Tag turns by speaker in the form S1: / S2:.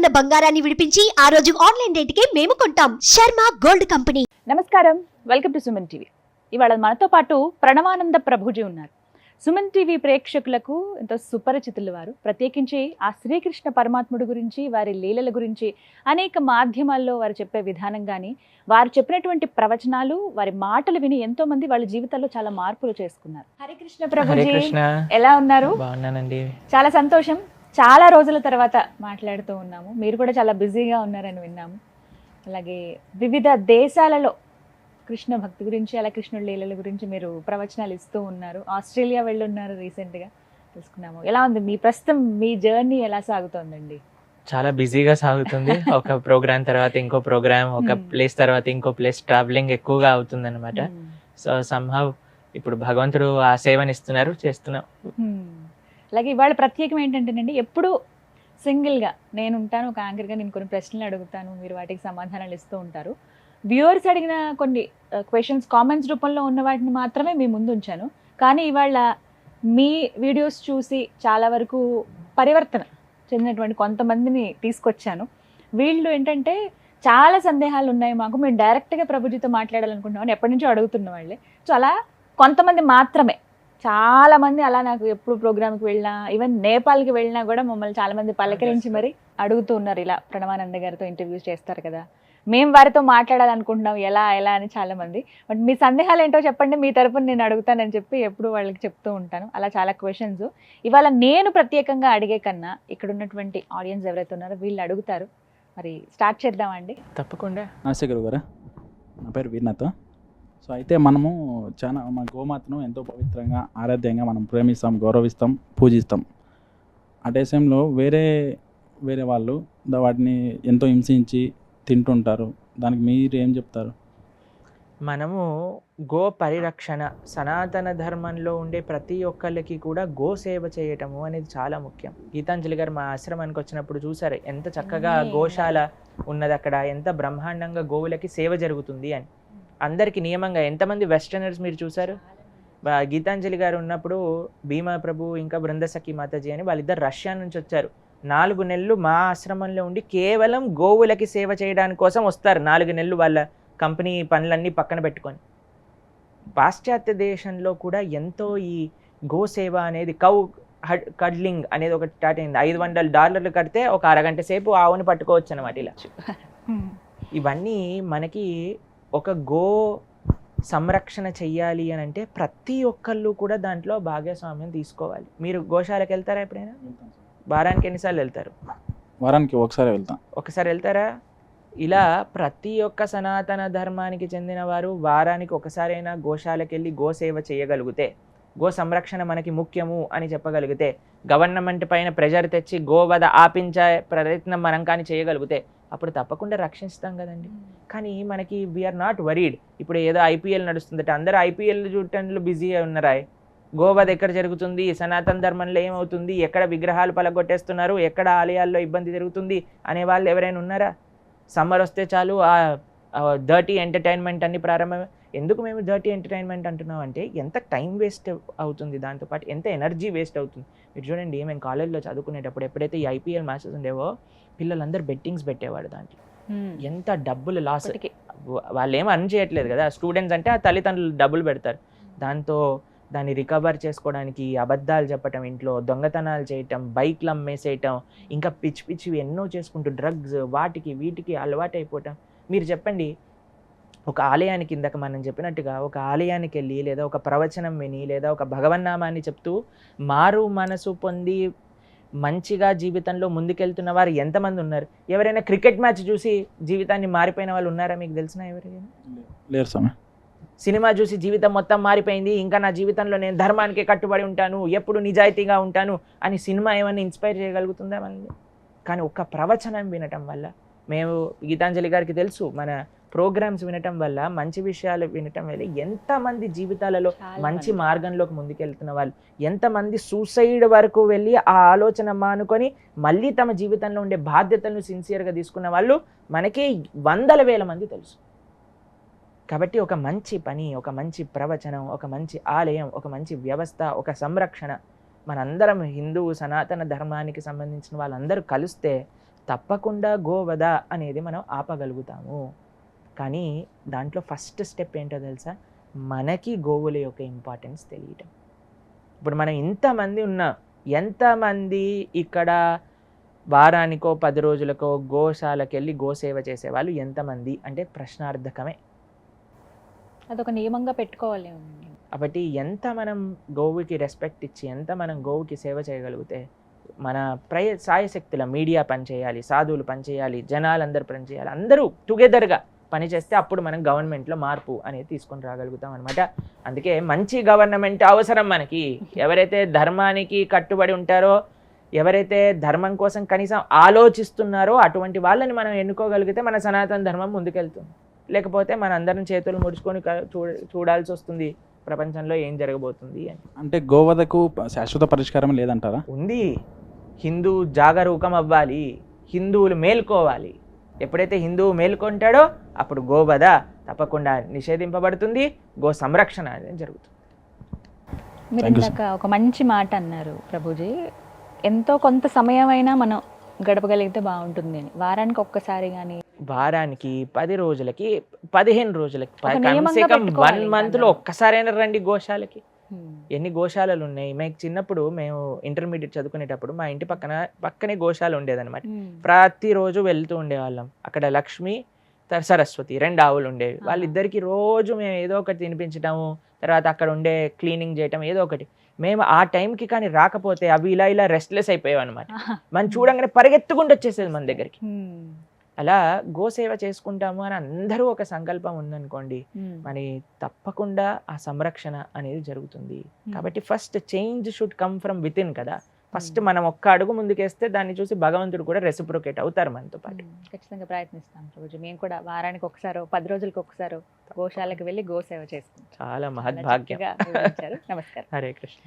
S1: ఉన్న బంగారాన్ని విడిపించి ఆ రోజు ఆన్లైన్ రేటుకే మేము కొంటాం. Sharma gold company.
S2: నమస్కారం. Welcome to Suman TV. ఇవాళ మనతో పాటు ప్రణవానంద ప్రభుజీ ఉన్నారు. సుమన్ టీవీ ప్రేక్షకులకు ఎంతో సుపరిచితులు వారు. ప్రత్యేకించి ఆ శ్రీకృష్ణ పరమాత్ముడి గురించి వారి లీలల గురించి అనేక మాధ్యమాల్లో వారు చెప్పే విధానం కానీ వారు చెప్పినటువంటి ప్రవచనాలు వారి మాటలు విని ఎంతో మంది వాళ్ళ జీవితాల్లో చాలా మార్పులు చేసుకున్నారు. హరే కృష్ణ
S3: హరే
S2: ప్రభుజీ ఎలా ఉన్నారు?
S3: బాగున్నానండి.
S2: చాలా సంతోషం. చాలా రోజుల తర్వాత మాట్లాడుతూ ఉన్నాము. మీరు కూడా చాలా బిజీగా ఉన్నారని విన్నాము. అలాగే వివిధ దేశాలలో కృష్ణ భక్తి గురించి అలా కృష్ణుడి లీలల గురించి మీరు ప్రవచనాలు ఇస్తూ ఉన్నారు. ఆస్ట్రేలియా వెళ్ళి ఉన్నారు రీసెంట్గా తెలుసుకున్నాము. ఎలా ఉంది? మీ ప్రస్తుతం మీ జర్నీ ఎలా సాగుతోందండి?
S3: చాలా బిజీగా సాగుతుంది. ఒక ప్రోగ్రామ్ తర్వాత ఇంకో ప్రోగ్రామ్ ఒక
S2: Hmm.
S3: ప్లేస్ తర్వాత ఇంకో ప్లేస్. ట్రావెలింగ్ ఎక్కువగా అవుతుంది అనమాట సో సంహవ్ ఇప్పుడు భగవంతుడు ఆ సేవనిస్తున్నారు చేస్తున్నాం.
S2: Hmm. అలాగే ఇవాళ ప్రత్యేకం ఏంటంటేనండి ఎప్పుడు సింగిల్గా నేను ఉంటాను ఒక యాంకర్గా నేను కొన్ని ప్రశ్నలు అడుగుతాను మీరు వాటికి సమాధానాలు ఇస్తూ ఉంటారు. వ్యూవర్స్ అడిగిన కొన్ని క్వశ్చన్స్ కామెంట్స్ రూపంలో ఉన్న వాటిని మాత్రమే మీ ముందు ఉంచాను. కానీ ఇవాళ మీ వీడియోస్ చూసి చాలా వరకు పరివర్తన చెందినటువంటి కొంతమందిని తీసుకొచ్చాను. వీళ్ళు ఏంటంటే చాలా సందేహాలు ఉన్నాయి మాకు మేము డైరెక్ట్గా ప్రభుజీతో మాట్లాడాలనుకుంటున్నామని ఎప్పటి నుంచో అడుగుతున్న వాళ్ళే. సో అలా కొంతమంది మాత్రమే చాలా మంది అలా నాకు ఎప్పుడు ప్రోగ్రామ్కి వెళ్ళినా ఈవెన్ నేపాల్కి వెళ్ళినా కూడా మమ్మల్ని చాలా మంది పలకరించి మరి అడుగుతూ ఉన్నారు. ఇలా ప్రణవానంద గారితో ఇంటర్వ్యూస్ చేస్తారు కదా. మేము వారితో మాట్లాడాలనుకుంటున్నాం ఎలా ఎలా అని చాలా మంది. బట్ మీ సందేహాలు ఏంటో చెప్పండి మీ తరపున నేను అడుగుతానని చెప్పి ఎప్పుడు వాళ్ళకి చెప్తూ ఉంటాను. అలా చాలా క్వశ్చన్స్ ఇవాళ నేను ప్రత్యేకంగా అడిగే కన్నా ఇక్కడ ఉన్నటువంటి ఆడియన్స్ ఎవరైతే ఉన్నారో వీళ్ళు అడుగుతారు. మరి స్టార్ట్ చేద్దామండి.
S3: తప్పకుండా.
S4: నమస్తే గురుగారు. నా పేరు వీర్నాథ్. సో అయితే మనము చాలా మా గోమాతను ఎంతో పవిత్రంగా ఆరాధ్యంగా మనం ప్రేమిస్తాం గౌరవిస్తాం పూజిస్తాం. అదే సమయంలో వేరే వేరే వాళ్ళు వాటిని ఎంతో హింసించి తింటుంటారు. దానికి మీరు ఏం చెప్తారు?
S3: మనము గో పరిరక్షణ సనాతన ధర్మంలో ఉండే ప్రతి ఒక్కళ్ళకి కూడా గో సేవ చేయటము అనేది చాలా ముఖ్యం. గీతాంజలి గారు మా ఆశ్రమానికి వచ్చినప్పుడు చూసారు ఎంత చక్కగా గోశాల ఉన్నది అక్కడ ఎంత బ్రహ్మాండంగా గోవులకి సేవ జరుగుతుంది అని. అందరికి నియమంగా ఎంతమంది వెస్టర్నర్స్ మీరు చూసారు బా- గీతాంజలి గారు ఉన్నప్పుడు భీమా ప్రభు ఇంకా బృందసఖి మాతాజీ అని వాళ్ళిద్దరు రష్యా నుంచి వచ్చారు. నాలుగు నెలలు మా ఆశ్రమంలో ఉండి కేవలం గోవులకి సేవ చేయడానికి కోసం వస్తారు. నాలుగు నెలలు వాళ్ళ కంపెనీ పనులన్నీ పక్కన పెట్టుకొని. పాశ్చాత్య దేశంలో కూడా ఎంతో ఈ గో సేవ అనేది కౌ హడ్ కడ్లింగ్ అనేది ఒకటి స్టార్ట్ అయింది. ఐదు వందల డాలర్లు కడితే ఒక అరగంట సేపు ఆవుని పట్టుకోవచ్చు అనమాట ఇలా ఇవన్నీ మనకి ఒక గో సంరక్షణ చెయ్యాలి అని అంటే ప్రతి ఒక్కళ్ళు కూడా దాంట్లో భాగస్వామ్యం తీసుకోవాలి. మీరు గోశాలకు వెళ్తారా ఎప్పుడైనా? వారానికి ఎన్నిసార్లు వెళ్తారు?
S4: వారానికి ఒకసారి వెళ్తాం.
S3: ఒకసారి వెళ్తారా? ఇలా ప్రతి ఒక్క సనాతన ధర్మానికి చెందిన వారు వారానికి ఒకసారైనా గోశాలకు వెళ్ళి గోసేవ చేయగలిగితే గో సంరక్షణ మనకి ముఖ్యము అని చెప్పగలిగితే గవర్నమెంట్ పైన ప్రెజర్ తెచ్చి గోవధ ఆపించే ప్రయత్నం మనం కానీ చేయగలిగితే అప్పుడు తప్పకుండా రక్షిస్తాం కదండి. కానీ మనకి వీఆర్ నాట్ వరీడ్ ఇప్పుడు ఏదో ఐపీఎల్ నడుస్తుందట అందరూ ఐపీఎల్ చూడటంలో బిజీగా ఉన్నారా? గోవధ ఎక్కడ జరుగుతుంది? సనాతన ధర్మంలో ఏమవుతుంది? ఎక్కడ విగ్రహాలు పలగొట్టేస్తున్నారు? ఎక్కడ ఆలయాల్లో ఇబ్బంది జరుగుతుంది? అనే వాళ్ళు ఎవరైనా ఉన్నారా? సమ్మర్ వస్తే చాలు ఆ డర్టీ ఎంటర్టైన్మెంట్ అన్ని ప్రారంభం ఎందుకు మేము డర్టీ ఎంటర్టైన్మెంట్ అంటున్నాం అంటే ఎంత టైం వేస్ట్ అవుతుంది దాంతోపాటు ఎంత ఎనర్జీ వేస్ట్ అవుతుంది. మీరు చూడండి మేము కాలేజ్లో చదువుకునేటప్పుడు ఎప్పుడైతే ఈ ఐపీఎల్ మ్యాచెస్ ఉండేవో పిల్లలందరూ బెట్టింగ్స్ పెట్టేవాడు దాంట్లో. ఎంత డబ్బులు లాస్. వాళ్ళు ఏం అర్న్ చేయట్లేదు కదా. స్టూడెంట్స్ అంటే ఆ తల్లిదండ్రులు డబ్బులు పెడతారు. దాంతో దాన్ని రికవర్ చేసుకోవడానికి అబద్ధాలు చెప్పటం ఇంట్లో దొంగతనాలు చేయటం బైక్లు అమ్మేసేయటం ఇంకా పిచ్చి పిచ్చివి ఎన్నో చేసుకుంటూ డ్రగ్స్ వాటికి వీటికి అలవాటు అయిపోవటం మీరు చెప్పండి ఒక ఆలయానికి ఇందాక మనం చెప్పినట్టుగా ఒక ఆలయానికి వెళ్ళి లేదా ఒక ప్రవచనం విని లేదా ఒక భగవన్నామాన్ని చెప్తూ మారు మనసు పొంది మంచిగా జీవితంలో ముందుకెళ్తున్న వారు ఎంతమంది ఉన్నారు? ఎవరైనా క్రికెట్ మ్యాచ్ చూసి జీవితాన్ని మారిపోయిన వాళ్ళు ఉన్నారా? మీకు తెలిసిన ఎవరైనా?
S4: లేరు
S3: సినిమా చూసి జీవితం మొత్తం మారిపోయింది ఇంకా నా జీవితంలో నేను ధర్మానికి కట్టుబడి ఉంటాను ఎప్పుడు నిజాయితీగా ఉంటాను అని సినిమా ఏమైనా ఇన్స్పైర్ చేయగలుగుతుందా మనల్ని? కానీ ఒక్క ప్రవచనం వినటం వల్ల మేము గీతాంజలి గారికి తెలుసు మన ప్రోగ్రామ్స్ వినటం వల్ల మంచి విషయాలు వినటం వల్ల ఎంతమంది జీవితాలలో మంచి. మార్గంలోకి ముందుకెళ్తున్న వాళ్ళు ఎంతమంది సూసైడ్ వరకు వెళ్ళి ఆ ఆలోచన మానుకొని మళ్ళీ తమ జీవితంలో ఉండే బాధ్యతలను సిన్సియర్గా తీసుకున్న వాళ్ళు మనకి వందల వేల మంది తెలుసు కాబట్టి ఒక మంచి పని ఒక మంచి ప్రవచనం ఒక మంచి ఆలయం ఒక మంచి వ్యవస్థ ఒక సంరక్షణ మనందరం హిందూ సనాతన ధర్మానికి సంబంధించిన వాళ్ళందరూ కలిస్తే తప్పకుండా గోవధ అనేది మనం ఆపగలుగుతాము కానీ దాంట్లో ఫస్ట్ స్టెప్ ఏంటో తెలుసా? మనకి గోవుల యొక్క ఇంపార్టెన్స్ తెలియటం. ఇప్పుడు మనం ఇంతమంది ఉన్నాం ఎంతమంది ఇక్కడ వారానికో పది రోజులకో గోశాలకు వెళ్ళి గోసేవ చేసేవాళ్ళు ఎంతమంది? అంటే ప్రశ్నార్థకమే.
S2: అదొక నియమంగా పెట్టుకోవాలి
S3: కాబట్టి ఎంత మనం గోవుకి రెస్పెక్ట్ ఇచ్చి ఎంత మనం గోవుకి సేవ చేయగలిగితే మన ప్రయ సాయశక్తుల మీడియా పనిచేయాలి సాధువులు పనిచేయాలి జనాలందరూ పనిచేయాలి అందరూ టుగెదర్గా పనిచేస్తే అప్పుడు మనం గవర్నమెంట్లో మార్పు అనేది తీసుకొని రాగలుగుతాం అనమాట అందుకే మంచి గవర్నమెంట్ అవసరం మనకి. ఎవరైతే ధర్మానికి కట్టుబడి ఉంటారో ఎవరైతే ధర్మం కోసం కనీసం ఆలోచిస్తున్నారో అటువంటి వాళ్ళని మనం ఎన్నుకోగలిగితే మన సనాతన ధర్మం ముందుకెళ్తుంది. లేకపోతే మన అందరం చేతులు ముడుచుకొని చూడాల్సి వస్తుంది. ప్రపంచంలో ఏం జరగబోతుంది అని.
S4: అంటే గోవధకు శాశ్వత పరిష్కారం లేదంటారా?
S3: ఉంది. హిందూ జాగరూకం అవ్వాలి. హిందువులు మేల్కోవాలి. ఎప్పుడైతే హిందువు మేల్కొంటాడో అప్పుడు గోవధ తప్పకుండా నిషేధింపబడుతుంది. గో సంరక్షణ అనేది జరుగుతుంది.
S2: మీరు ఇందాక ఒక మంచి మాట అన్నారు ప్రభుజీ. ఎంతో కొంత సమయం అయినా మనం గడపగలిగితే బాగుంటుంది అని. వారానికి ఒక్కసారి కానీ
S3: వారానికి పది రోజులకి పదిహేను రోజులకి
S2: నియమంగా
S3: వన్
S2: పెట్టుకోవాలి
S3: మంత్లో
S2: ఇంకా
S3: ఒక్కసారైనా రండి గోశాలకి. ఎన్ని గోశాలలు ఉన్నాయి? మేము చిన్నప్పుడు మేము ఇంటర్మీడియట్ చదువుకునేటప్పుడు మా ఇంటి పక్కన పక్కనే గోశాల ఉండేదన్నమాట. ప్రతిరోజు వెళ్తూ ఉండేవాళ్ళం. అక్కడ లక్ష్మి సరస్వతి రెండు ఆవులు ఉండేవి. వాళ్ళిద్దరికి రోజు మేము ఏదో ఒకటి తినిపించటము తర్వాత అక్కడ ఉండే క్లీనింగ్ చేయటం ఏదో ఒకటి. మేము ఆ టైంకి కానీ రాకపోతే అవి ఇలా ఇలా రెస్ట్లెస్ అయిపోయావు అనమాట మనం చూడంగానే పరిగెత్తుకుంటూ వచ్చేసేది మన దగ్గరికి. అలా గోసేవ చేసుకుంటాము అని అందరూ ఒక సంకల్పం ఉందనుకోండి మరి తప్పకుండా ఆ సంరక్షణ అనేది జరుగుతుంది. కాబట్టి first change should come from within కదా. ఫస్ట్. మనం ఒక్క అడుగు ముందుకేస్తే దాన్ని చూసి భగవంతుడు కూడా రెసిప్రోకేట్ అవుతారు మనతో పాటు.
S2: ఖచ్చితంగా ప్రయత్నిస్తాం ప్రభుజీ మేము కూడా వారానికి ఒకసారి పది రోజులకు ఒకసారి గోశాలకు వెళ్ళి గోసేవ చేసుకుంటాం.
S3: చాలా మహద్భాగ్యం.
S2: నమస్కారం.
S3: హరే కృష్ణ.